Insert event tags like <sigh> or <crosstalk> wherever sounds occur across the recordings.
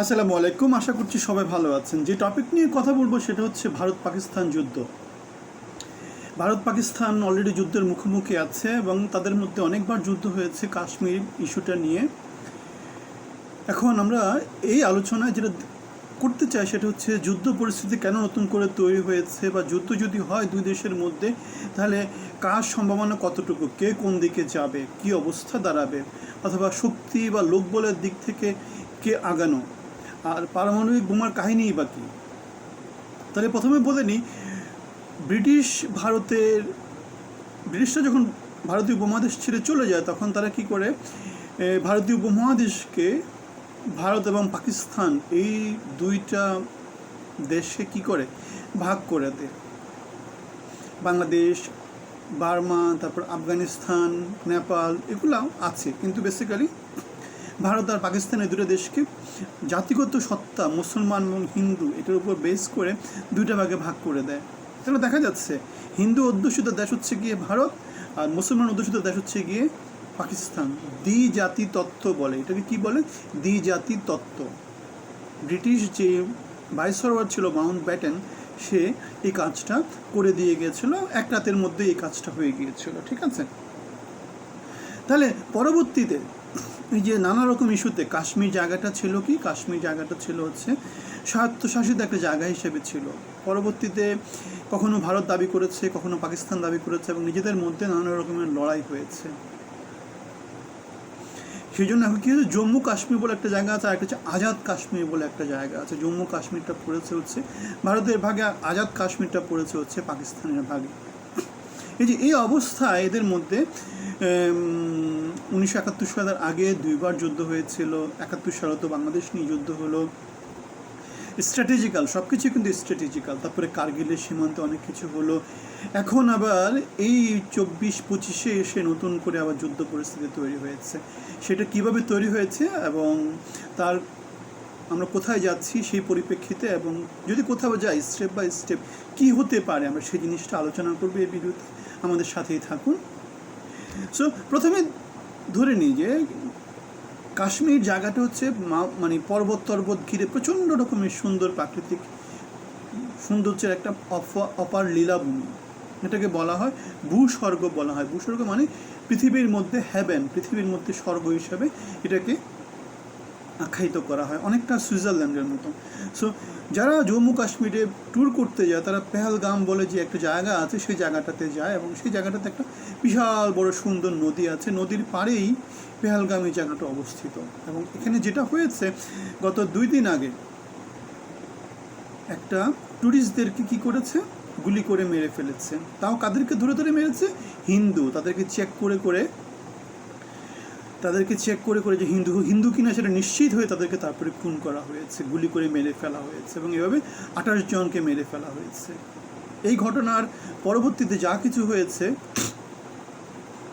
আসসালামু আলাইকুম, আশা করছি সবাই ভালো আছেন। যে টপিক নিয়ে কথা বলব সেটা হচ্ছে ভারত পাকিস্তান যুদ্ধ। ভারত পাকিস্তান অলরেডি যুদ্ধের মুখোমুখি আছে এবং তাদের মধ্যে অনেকবার যুদ্ধ হয়েছে কাশ্মীর ইস্যুটা নিয়ে। এখন আমরা এই আলোচনায় যেটা করতে চাই সেটা হচ্ছে যুদ্ধ পরিস্থিতি কেন নতুন করে তৈরি হয়েছে বা যুদ্ধ যদি হয় দুই দেশের মধ্যে, তাহলে কার সম্ভাবনা কতটুকু? কে কোন দিকে যাবে? কি অবস্থা দাঁড়াবে? অথবা শক্তি বা লোকবলের দিক থেকে কে আগানো? আর পারমাণবিক বোমার কাহিনীই বা তাহলে প্রথমে বলে নিই ব্রিটিশ ভারতের, ব্রিটিশরা যখন ভারতীয় উপমহাদেশ ছেড়ে চলে যায়, তখন তারা কি করে? ভারতীয় উপমহাদেশকে ভারত এবং পাকিস্তান এই দুইটা দেশে কি করে? ভাগ করে দেয়। বাংলাদেশ, বার্মা, তারপর আফগানিস্তান, নেপাল এগুলো আছে। কিন্তু বেসিক্যালি ভারত আর পাকিস্তান এই দুটো দেশকে জাতিগত সত্তা, মুসলমান এবং হিন্দু, এটার উপর বেস করে দুইটা ভাগে ভাগ করে দেয়। তাহলে দেখা যাচ্ছে, হিন্দু অধ্যুষিত দেশ হচ্ছে গিয়ে ভারত আর মুসলমান অধ্যুষিত দেশ হচ্ছে গিয়ে পাকিস্তান। দ্বি জাতি তত্ত্ব বলে। এটাকে কি বলে? দ্বি জাতি তত্ত্ব ব্রিটিশ যে ভাইসরওয়ার ছিল মাউন্ট ব্যাটেন, সে এই কাজটা করে দিয়ে গিয়েছিল। এক রাতের মধ্যে এই কাজটা হয়ে গিয়েছিল। ঠিক আছে? তাহলে পরবর্তীতে এই যে নানা রকম ইস্যুতে, কাশ্মীর জায়গাটা ছিল কি? কাশ্মীর জায়গাটা ছিল হচ্ছে স্বায়ত্তশাসিত একটা জায়গা হিসেবে ছিল। পরবর্তীতে কখনো ভারত দাবি করেছে, কখনো পাকিস্তান দাবি করেছে এবং নিজেদের মধ্যে নানা রকমের লড়াই হয়েছে। সেই জন্য এখন কি হচ্ছে জম্মু কাশ্মীর বলে একটা জায়গা আছে আর একটা হচ্ছে আজাদ কাশ্মীর বলে একটা জায়গা আছে। জম্মু কাশ্মীরটা পড়েছে হচ্ছে, ভারতের ভাগে আজাদ কাশ্মীরটা পড়েছে হচ্ছে পাকিস্তানের ভাগে। এই যে এই অবস্থায় এদের মধ্যে উনিশশো একাত্তর সালের আগে দুইবার যুদ্ধ হয়েছিল। একাত্তর সালে তো বাংলাদেশ নিয়ে যুদ্ধ হলো। স্ট্র্যাটেজিক্যাল সব কিছু কিন্তু স্ট্র্যাটেজিক্যাল তারপরে কার্গিলের সীমান্তে অনেক কিছু হলো। এখন আবার এই চব্বিশ পঁচিশে এসে নতুন করে আবার যুদ্ধ পরিস্থিতি তৈরি হয়েছে। সেটা কীভাবে তৈরি হয়েছে এবং তার আমরা কোথায় যাচ্ছি সেই পরিপ্রেক্ষিতে এবং যদি কোথাও যাই স্টেপ বাই স্টেপ কি হতে পারে আমরা সেই জিনিসটা আলোচনা করব এই ভিডিওতে। আমাদের সাথেই থাকুন। সো প্রথমে ধরে নিই যে কাশ্মীর জায়গাটা হচ্ছে মানে পর্বত তর্বত ঘিরে প্রচণ্ড রকমের সুন্দর প্রাকৃতিক, সৌন্দর্যের একটা অপার লীলাভূমি এটাকে বলা হয় ভূস্বর্গ বলা হয়। ভূস্বর্গ মানে পৃথিবীর মধ্যে হ্যাভেন পৃথিবীর মধ্যে স্বর্গ হিসাবে এটাকে আখ্যায়িত করা হয়, অনেকটা সুইজারল্যান্ডের মতো। সো যারা জম্মু কাশ্মীরে ট্যুর করতে যায়, তারা পেহেলগাম বলে যে একটা জায়গা আছে, সেই জায়গাটাতে যায় এবং সেই জায়গাটাতে একটা বিশাল বড় সুন্দর নদী আছে। নদীর পাড়েই পেহালগাম এই জায়গাটা অবস্থিত। এবং এখানে যেটা হয়েছে, গত দুই দিন আগে একটা ট্যুরিস্টদেরকে কি করেছে? গুলি করে মেরে ফেলেছে। তাও কাদেরকে ধরে ধরে মেরেছে? হিন্দু। তাদেরকে চেক করে করে তাদেরকে চেক করে করে যে হিন্দু হিন্দু কিনা সেটা নিশ্চিত হয়ে তাদেরকে তারপরে খুন করা হয়েছে, গুলি করে মেরে ফেলা হয়েছে এবং এভাবে আঠাশ জনকে মেরে ফেলা হয়েছে। এই ঘটনার পরবর্তীতে যা কিছু হয়েছে,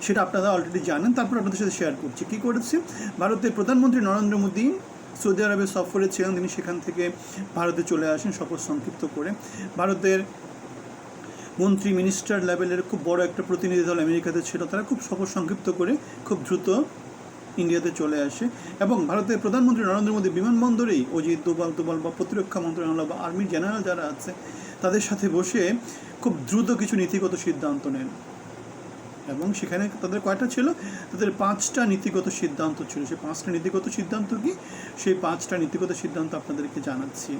সেটা আপনারা অলরেডি জানেন, তারপর আপনাদের সাথে শেয়ার করছি। কী করেছে? ভারতের প্রধানমন্ত্রী নরেন্দ্র মোদী সৌদি আরবে সফরে ছিলেন, তিনি সেখান থেকে ভারতে চলে আসেন সফর সংক্ষিপ্ত করে। ভারতের মন্ত্রী মিনিস্টার লেভেলের খুব বড় একটা প্রতিনিধি দল আমেরিকাতে ছিল, তারা খুব সফর সংক্ষিপ্ত করে, খুব দ্রুত ইন্ডিয়াতে চলে আসে এবং ভারতের প্রধানমন্ত্রী নরেন্দ্র মোদী বিমানবন্দরেই অজিত দোবাল দোবাল বা প্রতিরক্ষা মন্ত্রণালয় বা আর্মির জেনারেল যারা আছে, তাদের সাথে বসে খুব দ্রুত কিছু নীতিগত সিদ্ধান্ত নেন। এবং সেখানে তাদের কয়টা ছিল? তাদের পাঁচটা নীতিগত সিদ্ধান্ত ছিল। সেই পাঁচটা নীতিগত সিদ্ধান্ত কি? সেই পাঁচটা নীতিগত সিদ্ধান্ত আপনাদেরকে জানাচ্ছি।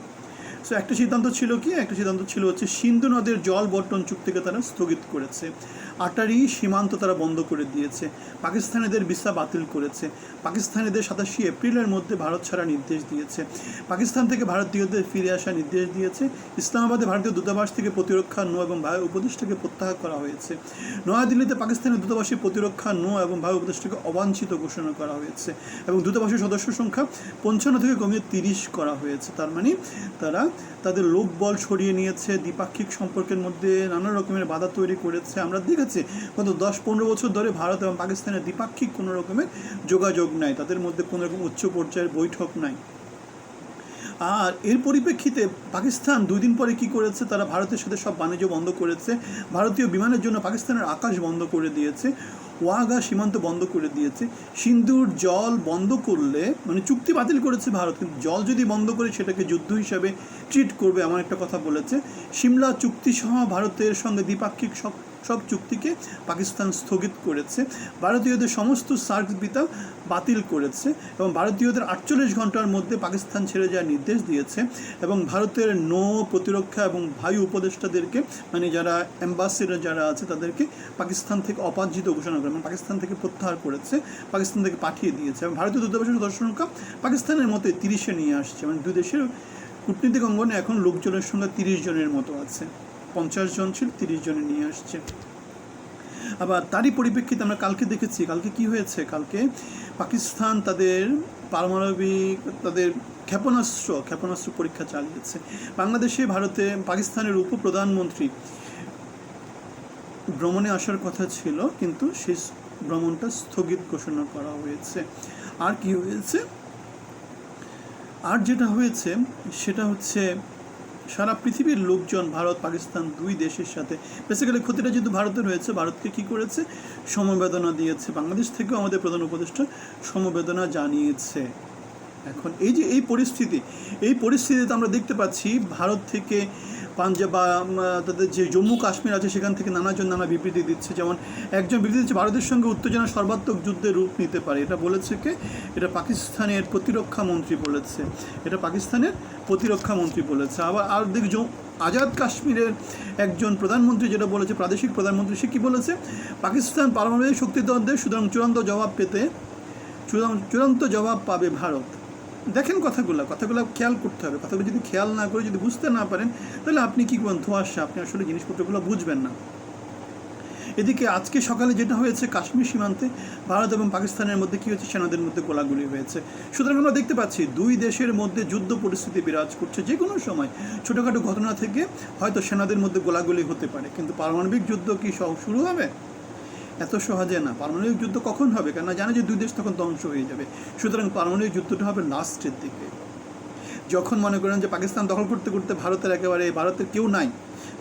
সো একটা সিদ্ধান্ত ছিল কি? একটা সিদ্ধান্ত ছিল হচ্ছে সিন্ধু নদের জল বন্টন চুক্তিকে তারা স্থগিত করেছে। আটারি সীমান্ত তারা বন্ধ করে দিয়েছে। পাকিস্তানিদের ভিসা বাতিল করেছে। পাকিস্তানিদের সাতাশি এপ্রিলের মধ্যে ভারত ছাড়া নির্দেশ দিয়েছে। পাকিস্তান থেকে ভারতীয়দের ফিরে আসার নির্দেশ দিয়েছে। ইসলামাবাদে ভারতীয় দূতাবাস থেকে প্রতিরক্ষা নো এবং ভারত উপদেষ্টাকে প্রত্যাহার করা হয়েছে। নয়াদিল্লিতে পাকিস্তানের দূতাবাসের প্রতিরক্ষা নো এবং ভারত উপদেষ্টাকে অবাঞ্ছিত ঘোষণা করা হয়েছে এবং দূতাবাসের সদস্য সংখ্যা পঞ্চান্ন থেকে কমিয়ে তিরিশ করা হয়েছে। তার মানে তারা তাদের লোকবল সরিয়ে নিয়েছে, দ্বিপাক্ষিক সম্পর্কের মধ্যে নানা রকমের বাধা তৈরি করেছে। আমরা দেখেছি গত দশ পনেরো বছর ধরে ভারত এবং পাকিস্তানের দ্বিপাক্ষিক কোনো রকমের যোগাযোগ নাই, তাদের মধ্যে কোনো রকম উচ্চ পর্যায়ের বৈঠক নাই। আর এর পরিপ্রেক্ষিতে পাকিস্তান দুই দিন পরে কি করেছে, তারা ভারতের সাথে সব বাণিজ্য বন্ধ করেছে, ভারতীয় বিমানের জন্য পাকিস্তানের আকাশ বন্ধ করে দিয়েছে। ওয়াগা সীমান্ত বন্ধ করে দিয়েছে। সিন্ধুর জল বন্ধ করলে মানে চুক্তি বাতিল করেছে ভারত, কিন্তু জল যদি বন্ধ করে সেটাকে যুদ্ধ হিসাবে ট্রিট করবে, এমন একটা কথা বলেছে। সিমলা চুক্তি সহ ভারতের সঙ্গে দ্বিপাক্ষিক সব সব চুক্তিকে পাকিস্তান স্থগিত করেছে। ভারতীয়দের সমস্ত সার্ক বিতা বাতিল করেছে এবং ভারতীয়দের আটচল্লিশ ঘণ্টার মধ্যে পাকিস্তান ছেড়ে যাওয়ার নির্দেশ দিয়েছে এবং ভারতের নৌ প্রতিরক্ষা এবং বায়ু উপদেষ্টাদেরকে মানে যারা অ্যাম্বাসিডার যারা আছে, তাদেরকে পাকিস্তান থেকে অপার্জিত ঘোষণা করে মানে পাকিস্তান থেকে প্রত্যাহার করেছে, পাকিস্তান থেকে পাঠিয়ে দিয়েছে। এবং ভারতীয় দূতাবাসের সদস্য সংখ্যা পাকিস্তানের মতো তিরিশে নিয়ে আসছে। মানে দুই দেশের কূটনীতিক অঙ্গনে এখন লোকজনের সংখ্যা তিরিশ জনের মতো আছে। পঞ্চাশ জন ছিল, তিরিশ জনে নিয়ে আসছে। আবার তারই পরিপ্রেক্ষিতে আমরা কালকে দেখেছি, কালকে কি হয়েছে? কালকে পাকিস্তান তাদের পারমাণবিক, তাদের ক্ষেপণাস্ত্র ক্ষেপণাস্ত্র পরীক্ষা চালিয়েছে। বাংলাদেশে ভারতে পাকিস্তানের উপপ্রধানমন্ত্রী ভ্রমণে আসার কথা ছিল, কিন্তু সেই ভ্রমণটা স্থগিত ঘোষণা করা হয়েছে। আর কি হয়েছে? আর যেটা হয়েছে, সেটা হচ্ছে সারা পৃথিবীর লোকজন, ভারত, পাকিস্তান দুই দেশের সাথে। বেসিক্যালি ক্ষতিটা যেহেতু ভারতে রয়েছে, ভারতকে কি করেছে? সমবেদনা দিয়েছে। বাংলাদেশ থেকেও আমাদের প্রধান উপদেষ্টা সমবেদনা জানিয়েছে। এখন এই যে এই পরিস্থিতি, এই পরিস্থিতিতে আমরা দেখতে পাচ্ছি, ভারত থেকে পাঞ্জাব বা তাদের যে জম্মু কাশ্মীর আছে, সেখান থেকে নানাজন নানা বিবৃতি দিচ্ছে। যেমন একজন বিবৃতি দিচ্ছে, ভারতের সঙ্গে উত্তেজনা সর্বাত্মক যুদ্ধে রূপ নিতে পারে। এটা বলেছে কে? এটা পাকিস্তানের প্রতিরক্ষা মন্ত্রী বলেছে। এটা পাকিস্তানের প্রতিরক্ষা মন্ত্রী বলেছে। আবার আর দেখ আজাদ কাশ্মীরের একজন প্রধানমন্ত্রী যেটা বলেছে, প্রাদেশিক প্রধানমন্ত্রী, সে কী বলেছে? পাকিস্তান পারমাণবিক শক্তিদ্বন্দ্বে সুতরাং চূড়ান্ত জবাব পেতে চূড়ান্ত জবাব পাবে ভারত। দেখেন কথাগুলো কথাগুলো খেয়াল করতে হবে। কথাগুলো যদি খেয়াল না করে, যদি বুঝতে না পারেন, তাহলে আপনি কি করবেন? ধোয়াশা আপনি আসলে জিনিসপত্রগুলো বুঝবেন না। এদিকে আজকে সকালে যেটা হয়েছে, কাশ্মীর সীমান্তে ভারত এবং পাকিস্তানের মধ্যে কী হয়েছে? সেনাদের মধ্যে গোলাগুলি হয়েছে। সুতরাং আমরা দেখতে পাচ্ছি, দুই দেশের মধ্যে যুদ্ধ পরিস্থিতি বিরাজ করছে। যে কোনো সময় ছোটোখাটো ঘটনা থেকে হয়তো সেনাদের মধ্যে গোলাগুলি হতে পারে। কিন্তু পারমাণবিক যুদ্ধ কি সব শুরু হবে? এত সহজে না। পারমাণবিক যুদ্ধ কখন হবে? কেন জানে যে দুই দেশ তখন ধ্বংস হয়ে যাবে। সুতরাং পারমাণবিক যুদ্ধটা হবে লাস্টের দিকে। যখন মনে করেন যে পাকিস্তান দখল করতে করতে ভারতের একেবারে ভারতের কেউ নাই,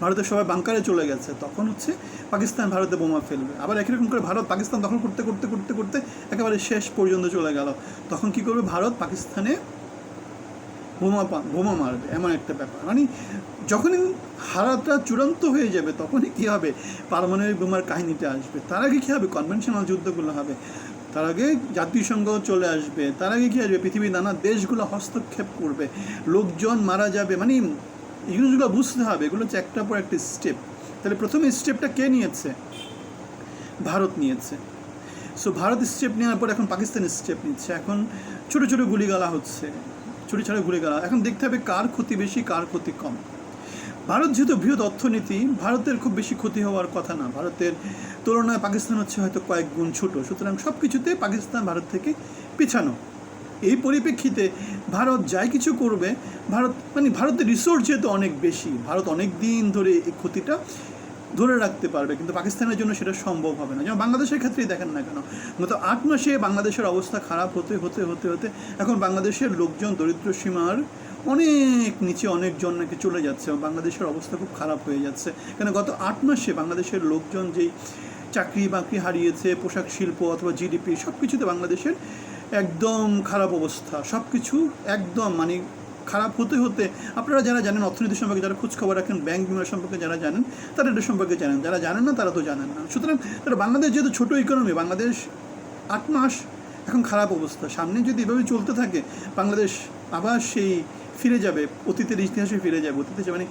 ভারতের সবাই বাংকারে চলে গেছে, তখন হচ্ছে পাকিস্তান ভারতে বোমা ফেলবে। আবার একই রকম করে ভারত পাকিস্তান দখল করতে করতে করতে করতে একেবারে শেষ পর্যন্ত চলে গেল। তখন কি করবে? ভারত পাকিস্তানে বোমা বোমা মারবে, এমন একটা ব্যাপার। মানে যখনই হারাটা চূড়ান্ত হয়ে যাবে, তখনই কী হবে? পারমাণবিক বোমার কাহিনীটা আসবে। তার আগে কী হবে? কনভেনশনাল যুদ্ধগুলো হবে। তার আগে জাতিসংঘ চলে আসবে। তার আগে কী আসবে? পৃথিবীর নানা দেশগুলো হস্তক্ষেপ করবে। লোকজন মারা যাবে। মানে জিনিসগুলো বুঝতে হবে। এগুলো হচ্ছে একটা পর একটা স্টেপ তাহলে প্রথমে স্টেপটা কে নিয়েছে? ভারত নিয়েছে। সো ভারত স্টেপ নেওয়ার পর এখন পাকিস্তান স্টেপ নিচ্ছে। এখন ছোটো ছোটো গুলিগালা হচ্ছে। ছোটো ঘুরে গুলিগালা এখন দেখতে হবে কার ক্ষতি বেশি, কার ক্ষতি কম। ভারত যেহেতু বৃহৎ অর্থনীতি, ভারতের খুব বেশি ক্ষতি হওয়ার কথা না। ভারতের তুলনায় পাকিস্তান হচ্ছে হয়তো কয়েক গুণ ছোট। সুতরাং সব কিছুতে পাকিস্তান ভারত থেকে পিছানো। এই পরিপ্রেক্ষিতে ভারত যাই কিছু করবে, ভারত মানে ভারতের রিসোর্স যেহেতু অনেক বেশি, ভারত অনেক দিন ধরে এই ক্ষতিটা ধরে রাখতে পারবে, কিন্তু পাকিস্তানের জন্য সেটা সম্ভব হবে না। যেমন বাংলাদেশের ক্ষেত্রেই দেখেন না কেন? গত আট মাসে বাংলাদেশের অবস্থা খারাপ হতে হতে হতে হতে এখন বাংলাদেশের লোকজন দরিদ্র সীমার অনেক নিচে অনেকজন নাকি চলে যাচ্ছে বাংলাদেশের অবস্থা খুব খারাপ হয়ে যাচ্ছে। কেন গত আট মাসে বাংলাদেশের লোকজন যেই চাকরি বাকরি হারিয়েছে, পোশাক শিল্প অথবা জিডিপি সব কিছুতে বাংলাদেশের একদম খারাপ অবস্থা। সব কিছু একদম মানে খারাপ হতে হতে আপনারা যারা জানেন অর্থনীতি সম্পর্কে, যারা খোঁজখবর রাখেন ব্যাংক বিমা সম্পর্কে যারা জানেন তারা এটা সম্পর্কে জানেন। যারা জানেন না, তারা তো জানেন না। সুতরাং তারা বাংলাদেশ যেহেতু ছোটো ইকোনমি বাংলাদেশ আট মাস এখন খারাপ অবস্থা। সামনে যদি এভাবে চলতে থাকে, বাংলাদেশ আবার সেই ফিরে যাবে, অতীতের ইতিহাসে ফিরে যাবে, অতীতে মানে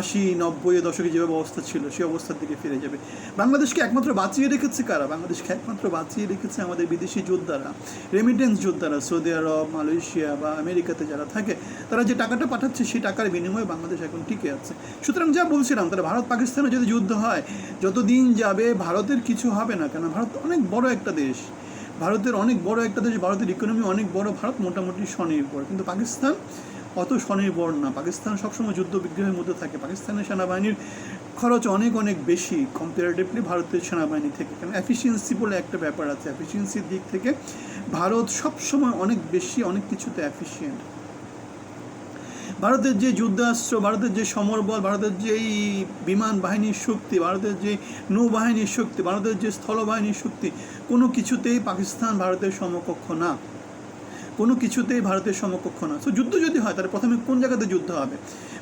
আশি, নব্বই দশকে যেভাবে অবস্থা ছিল, সেই অবস্থার দিকে ফিরে যাবে। বাংলাদেশকে একমাত্র বাঁচিয়ে রেখেছে কারা? বাংলাদেশকে একমাত্র বাঁচিয়ে রেখেছে আমাদের বিদেশি যোদ্ধারা রেমিটেন্স যোদ্ধারা, সৌদি আরব, মালয়েশিয়া বা আমেরিকাতে যারা থাকে, তারা যে টাকাটা পাঠাচ্ছে, সেই টাকার বিনিময়ে বাংলাদেশ এখন টিকে আছে। সুতরাং যা বলছিলাম তারা ভারত পাকিস্তানে যদি যুদ্ধ হয়, যতদিন যাবে ভারতের কিছু হবে না কেন ভারত অনেক বড় একটা দেশ। ভারতের অনেক বড় একটা দেশ, ভারতের ইকোনমি অনেক বড়, ভারত মোটামুটি স্বনির্ভর। কিন্তু পাকিস্তান অত স্বনির্ভর না। পাকিস্তান সবসময় যুদ্ধ বিগ্রহের মধ্যে থাকে। পাকিস্তানের সেনাবাহিনীর খরচ অনেক অনেক বেশি কম্পারেটিভলি ভারতের সেনাবাহিনী থেকে। কারণ এফিসিয়েন্সি বলে একটা ব্যাপার আছে। এফিসিয়েন্সির দিক থেকে ভারত সবসময় অনেক বেশি, অনেক কিছুতে এফিসিয়েন্ট ভারতের যে যুদ্ধাস্ত্র, ভারতের যে সমরবল, ভারতের যে এই বিমান বাহিনীর শক্তি, ভারতের যে নৌবাহিনীর শক্তি, ভারতের যে স্থলবাহিনীর শক্তি, কোনো কিছুতেই পাকিস্তান ভারতের সমকক্ষ না। কোনো কিছুতেই ভারতের সমকক্ষ না সো যুদ্ধ যদি হয়, তাহলে প্রথমে কোন জায়গাতে যুদ্ধ হবে?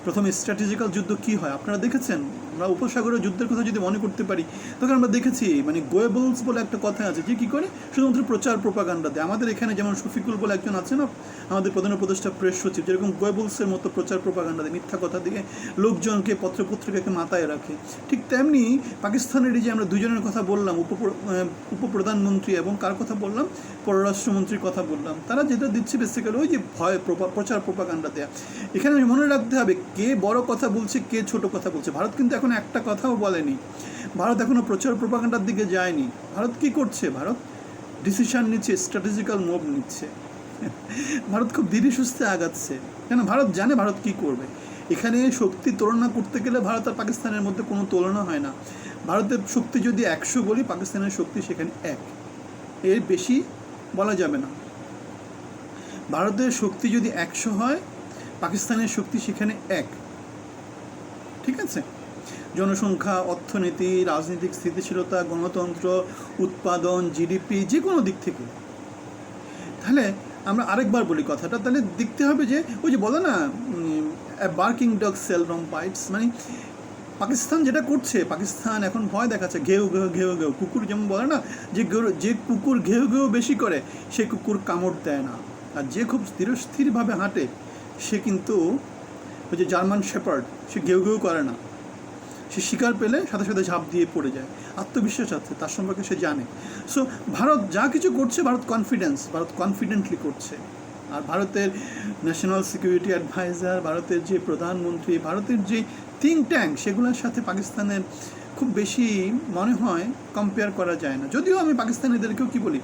প্রথমে স্ট্র্যাটেজিক্যাল যুদ্ধ কি হয়? আপনারা দেখেছেন? আমরা উপসাগরের যুদ্ধের কথা যদি মনে করতে পারি, তখন আমরা দেখেছি মানে গোয়েবলস বলে একটা কথা আছে, যে কী করে? শুধুমাত্র প্রচার প্রোপাগান্ডা দেয় আমাদের এখানে যেমন শফিকুল বলে একজন আছে না আমাদের প্রধান উপদেষ্টা প্রেস সচিব, যেরকম গোয়েবলসের মতো প্রচার প্রোপাগান্ডা দেয় মিথ্যা কথা দিয়ে লোকজনকে পত্রপত্রিকাকে মাথায় রাখে। ঠিক তেমনি পাকিস্তানের এই যে আমরা দুজনের কথা বললাম, উপ উপপ্রধানমন্ত্রী এবং কার কথা বললাম? পররাষ্ট্রমন্ত্রীর কথা বললাম। তারা যেটা দিচ্ছে বেসিক্যালি ওই যে ভয় প্রচার প্রোপাগান্ডা দেয়া। এখানে মনে রাখতে হবে, কে বড় কথা বলছে, কে ছোট কথা বলছে। ভারত কিন্তু এখন একটা কথাও বলেনি। ভারত এখনও প্রচার প্রোপাগান্ডার দিকে যায়নি। ভারত কি করছে ভারত? ডিসিশন নিচ্ছে স্ট্র্যাটেজিক্যাল মুভ নিচ্ছে। ভারত খুব ধীরে সুস্থে আগাচ্ছে। কেন? ভারত জানে ভারত কি করবে। এখানে শক্তি তুলনা করতে গেলে ভারত আর পাকিস্তানের মধ্যে কোনো তুলনা হয় না। ভারতের শক্তি যদি একশো বলি পাকিস্তানের শক্তি সেখানে এক। এর বেশি বলা যাবে না। ভারতের শক্তি যদি একশো হয়, পাকিস্তানের শক্তি সেখানে এক। ঠিক আছে? জনসংখ্যা, অর্থনীতি, রাজনৈতিক স্থিতিশীলতা, গণতন্ত্র, উৎপাদন জিডিপি যে কোনো দিক থেকে। তাহলে আমরা আরেকবার বলি কথাটা, তাহলে দেখতে হবে যে ওই যে বলে না barking dog seldom bites মানে পাকিস্তান যেটা করছে, পাকিস্তান এখন ভয় দেখাচ্ছে, ঘেউ ঘেউ ঘেউ ঘেউ। কুকুর যেমন বলে না, যে যে কুকুর ঘেউ ঘেউ বেশি করে, সে কুকুর কামড় দেয় না। আর যে খুব স্থিরস্থিরভাবে হাঁটে, সে কিন্তু ওই যে জার্মান শেপার্ড সে ঘেউ ঘেউ করে না। সে শিকার পেলে সাথে সাথে ঝাঁপ দিয়ে পড়ে যায়। আত্মবিশ্বাস আছে, তার সম্পর্কে সে জানে। সো ভারত যা কিছু করছে, ভারত কনফিডেন্স ভারত কনফিডেন্টলি করছে। আর ভারতের ন্যাশনাল সিকিউরিটি অ্যাডভাইজার ভারতের যে প্রধানমন্ত্রী, ভারতের যে থিঙ্ক ট্যাঙ্ক সেগুলোর সাথে পাকিস্তানের খুব বেশি মনে হয় কম্পেয়ার করা যায় না। যদিও আমি পাকিস্তানিদেরকেও কি বলি,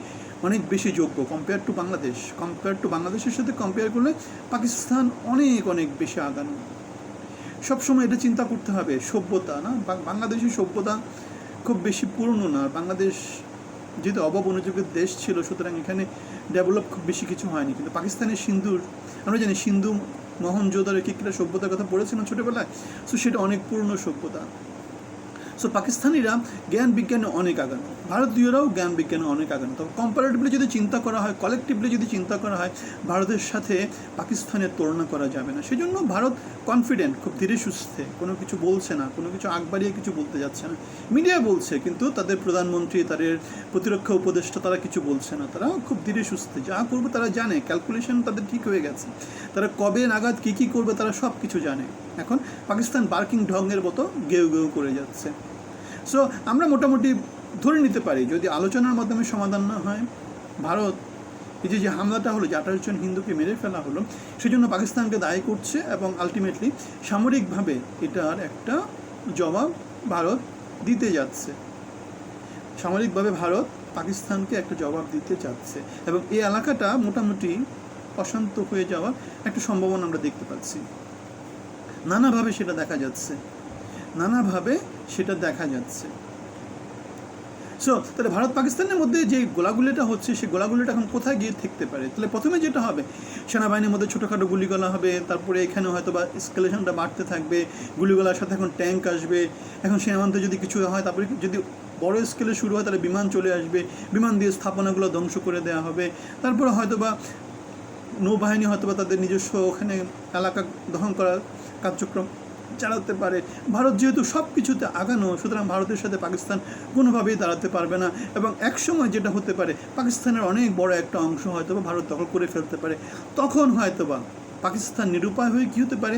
অনেক বেশি যোগ্য compare to Bangladesh. Compare to বাংলাদেশের সাথে কম্পেয়ার করলে পাকিস্তান অনেক অনেক বেশি আগানো। সবসময় এটা চিন্তা করতে হবে, সভ্যতা, না? বাংলাদেশের সভ্যতা খুব বেশি পুরনো না। বাংলাদেশ যেহেতু অভাব অনুযোগের দেশ ছিল, সুতরাং এখানে ডেভেলপ খুব বেশি কিছু হয়নি। কিন্তু পাকিস্তানের সিন্ধুর আমরা জানি সিন্ধু মোহনজোদার কি কিনা সভ্যতার কথা পড়েছিলাম ছোটোবেলায় সো সেটা অনেক পুরনো সভ্যতা। সো পাকিস্তানিরা জ্ঞান বিজ্ঞানে অনেক আগানো। ভারতীয়রাও জ্ঞান বিজ্ঞানে অনেক আগানো। তবে কম্পারেটিভলি যদি চিন্তা করা হয় কালেকটিভলি যদি চিন্তা করা হয়, ভারতের সাথে পাকিস্তানের তুলনা করা যাবে না। সেজন্য ভারত কনফিডেন্ট খুব ধীরে সুস্থে, কোনো কিছু বলছে না, কোনো কিছু আগ বাড়িয়ে কিছু বলতে যাচ্ছে না। মিডিয়া বলছে, কিন্তু তাদের প্রধানমন্ত্রী, তাদের প্রতিরক্ষা উপদেষ্টা, তারা কিছু বলছে না। তারা খুব ধীরে সুস্থে, যা করবে তারা জানে ক্যালকুলেশন তাদের ঠিক হয়ে গেছে। তারা কবে নাগাদ কী কী করবে তারা সব কিছু জানে। এখন পাকিস্তান বার্কিং ঢঙ্গের মতো গেউ গেউ করে যাচ্ছে। সো আমরা মোটামুটি ধরে নিতে পারি, যদি আলোচনার মাধ্যমে সমাধান না হয়, ভারত, এই যে যে হামলাটা হলো, যে আঠাশ জন হিন্দুকে মেরে ফেলা হলো, সেজন্য পাকিস্তানকে দায়ী করছে এবং আলটিমেটলি সামরিকভাবে এটার একটা জবাব ভারত দিতে যাচ্ছে। সামরিকভাবে ভারত পাকিস্তানকে একটা জবাব দিতে যাচ্ছে এবং এই এলাকাটা মোটামুটি অশান্ত হয়ে যাওয়ার একটা সম্ভাবনা আমরা দেখতে পাচ্ছি। নানাভাবে সেটা দেখা যাচ্ছে। নানাভাবে সেটা দেখা যাচ্ছে। সো তাহলে ভারত পাকিস্তানের মধ্যে যে গোলাগুলিটা হচ্ছে, সেই গোলাগুলিটা এখন কোথায় গিয়ে থাকতে পারে? তাহলে প্রথমে যেটা হবে, সেনাবাহিনীর মধ্যে ছোটোখাটো গুলিগোলা হবে, তারপরে এখানে হয়তো বা স্কেলেশনটা বাড়তে থাকবে, গুলিগোলার সাথে এখন ট্যাঙ্ক আসবে, এখন সীমান্তে যদি কিছু হয়, তারপরে যদি বড় স্কেলে শুরু হয়, তাহলে বিমান চলে আসবে, বিমান দিয়ে স্থাপনাগুলো ধ্বংস করে দেওয়া হবে, তারপরে হয়তো বা নৌবাহিনী হয়তো বা তাদের নিজস্ব ওখানে এলাকা দখল করার কার্যক্রম চালাতে পারে। ভারত যেহেতু সব কিছুতে আগানো, সুতরাং ভারতের সাথে পাকিস্তান কোনোভাবেই দাঁড়াতে পারবে না এবং একসময় যেটা হতে পারে, পাকিস্তানের অনেক বড় একটা অংশ হয়তো ভারত দখল করে ফেলতে পারে। তখন হয়তো বা পাকিস্তান নিরুপায় হয়ে কী হতে পারে?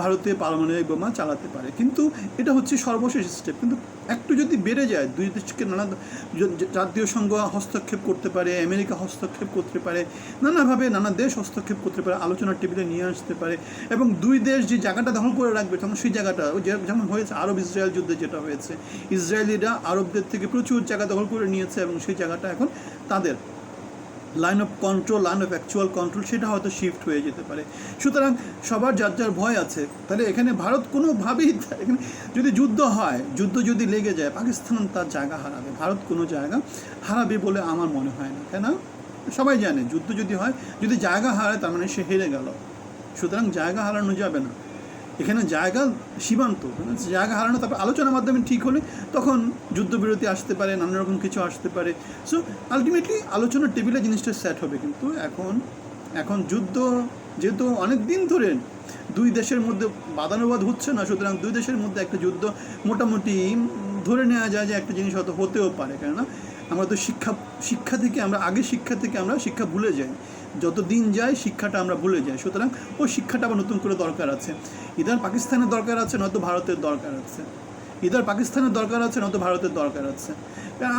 ভারতে পারমাণবিক বোমা চালাতে পারে। কিন্তু এটা হচ্ছে সর্বশেষ স্টেপ কিন্তু একটু যদি বেড়ে যায়, দুই দেশকে নানা জাতীয় সংঘ হস্তক্ষেপ করতে পারে, আমেরিকা হস্তক্ষেপ করতে পারে, নানাভাবে নানা দেশ হস্তক্ষেপ করতে পারে, আলোচনার টেবিলে নিয়ে আসতে পারে এবং দুই দেশ যে জায়গাটা দখল করে রাখবে, তখন সেই জায়গাটা যেমন হয়েছে আরব ইসরায়েল যুদ্ধে যেটা হয়েছে, ইসরায়েলিরা আরবদের থেকে প্রচুর জায়গা দখল করে নিয়েছে এবং সেই জায়গাটা এখন তাদের line of control line of actual control সেটা হয়তো শিফট হয়ে যেতে পারে। সুতরাং সবার যার যার ভয় আছে, তাহলে এখানে ভারত কোনোভাবেই <laughs> এখানে যদি যুদ্ধ হয়, যুদ্ধ যদি লেগে যায়, পাকিস্তান তার জায়গা হারাবে, ভারত কোনো জায়গা হারাবে বলে আমার মনে হয় না, কেন? সবাই জানে, যুদ্ধ যদি হয়, যদি জায়গা হারায় তার মানে সে হেরে গেল। সুতরাং জায়গা হারানো যাবে না। এখানে জায়গা সীমান্ত মানে জায়গা হারানো, তারপর আলোচনার মাধ্যমে ঠিক হলে তখন যুদ্ধবিরতি আসতে পারে, নানা রকম কিছু আসতে পারে। সো আলটিমেটলি আলোচনার টেবিলে জিনিসটা সেট হবে। কিন্তু এখন এখন যুদ্ধ যেহেতু অনেক দিন ধরে দুই দেশের মধ্যে বাদানুবাদ হচ্ছে না, সুতরাং দুই দেশের মধ্যে একটা যুদ্ধ মোটামুটি ধরে নেওয়া যায় যে একটা জিনিস হয়তো হতেও পারে। কেননা আমরা তো শিক্ষা শিক্ষা থেকে আমরা, আগে শিক্ষা থেকে আমরা শিক্ষা ভুলে যাই। যত দিন যায়, শিক্ষাটা আমরা ভুলে যাই। সুতরাং ওই শিক্ষাটা আবার নতুন করে দরকার আছে। ইদার পাকিস্তানের দরকার আছে, নয়তো ভারতের দরকার আছে। ইদার পাকিস্তানের দরকার আছে, নয়তো ভারতের দরকার আছে।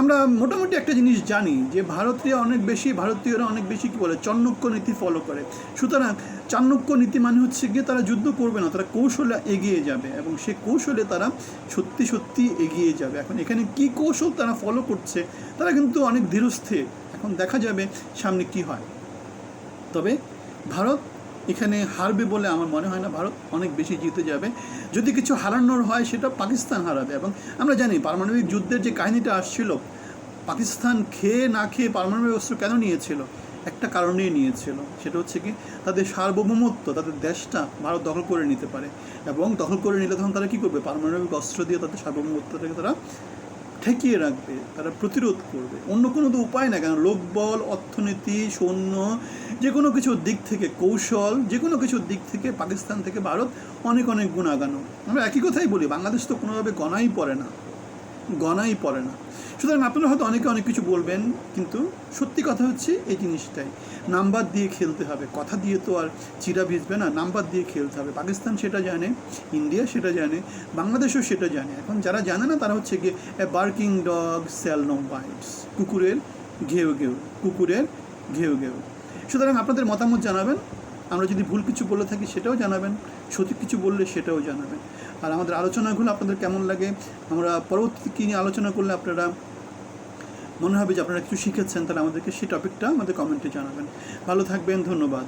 আমরা মোটামুটি একটা জিনিস জানি যে ভারতীয় অনেক বেশি, ভারতীয়রা অনেক বেশি কী বলে, চাণক্য নীতি ফলো করে। সুতরাং চাণক্য নীতি মানে হচ্ছে গিয়ে তারা যুদ্ধ করবে না, তারা কৌশলে এগিয়ে যাবে এবং সে কৌশলে তারা সত্যি সত্যি এগিয়ে যাবে। এখন এখানে কি কৌশল তারা ফলো করছে, তারা কিন্তু অনেক ধীরস্থির। এখন দেখা যাবে সামনে কি হয়। তবে ভারত এখানে হারবে বলে আমার মনে হয় না, ভারত অনেক বেশি জিতে যাবে। যদি কিছু হারানোর হয়, সেটা পাকিস্তান হারাবে। এবং আমরা জানি, পারমাণবিক যুদ্ধের যে কাহিনীটা আসছিল, পাকিস্তান খেয়ে না খেয়ে পারমাণবিক অস্ত্র কেন নিয়েছিল? একটা কারণেই নিয়েছিল। সেটা হচ্ছে কি, তাদের সার্বভৌমত্ব, তাদের দেশটা ভারত দখল করে নিতে পারে। এবং দখল করে নিলে তখন তারা কী করবে? পারমাণবিক অস্ত্র দিয়ে তাদের সার্বভৌমত্বটাকে তারা ঠেকিয়ে রাখবে, তারা প্রতিরোধ করবে। অন্য কোনো তো উপায় না কেন লোকবল, অর্থনীতি, সৈন্য যে কোনো কিছুর দিক থেকে কৌশল যে কোনো কিছুর দিক থেকে পাকিস্তান থেকে ভারত অনেক অনেক গুণাগানো আমরা একই কথাই বলি, বাংলাদেশ তো কোনোভাবে গণাই পড়ে না। গণাই পড়ে না। সুতরাং আপনারা হয়তো অনেকে অনেক কিছু বলবেন, কিন্তু সত্যি কথা হচ্ছে এই জিনিসটাই। নাম্বার দিয়ে খেলতে হবে। কথা দিয়ে তো আর চিরা ভিজবে না, নাম্বার দিয়ে খেলতে হবে। পাকিস্তান সেটা জানে, ইন্ডিয়া সেটা জানে, বাংলাদেশও সেটা জানে। এখন যারা জানে না, তারা হচ্ছে গিয়ে barking dog sell no bites কুকুরের ঘেউ ঘেউ। কুকুরের ঘেউ ঘেউ। সুতরাং আপনাদের মতামত জানাবেন। আমরা যদি ভুল কিছু বলে থাকি সেটাও জানাবেন, সঠিক কিছু বললে সেটাও জানাবেন। আর আমাদের আলোচনাগুলো আপনাদের কেমন লাগে? আমরা পরবর্তীতে কী নিয়ে আলোচনা করলে আপনারা মনে হবে যে আপনারা কিছু শিখেছেন, তাহলে আমাদেরকে সেই টপিকটা আমাদের কমেন্টে জানাবেন। ভালো থাকবেন, ধন্যবাদ।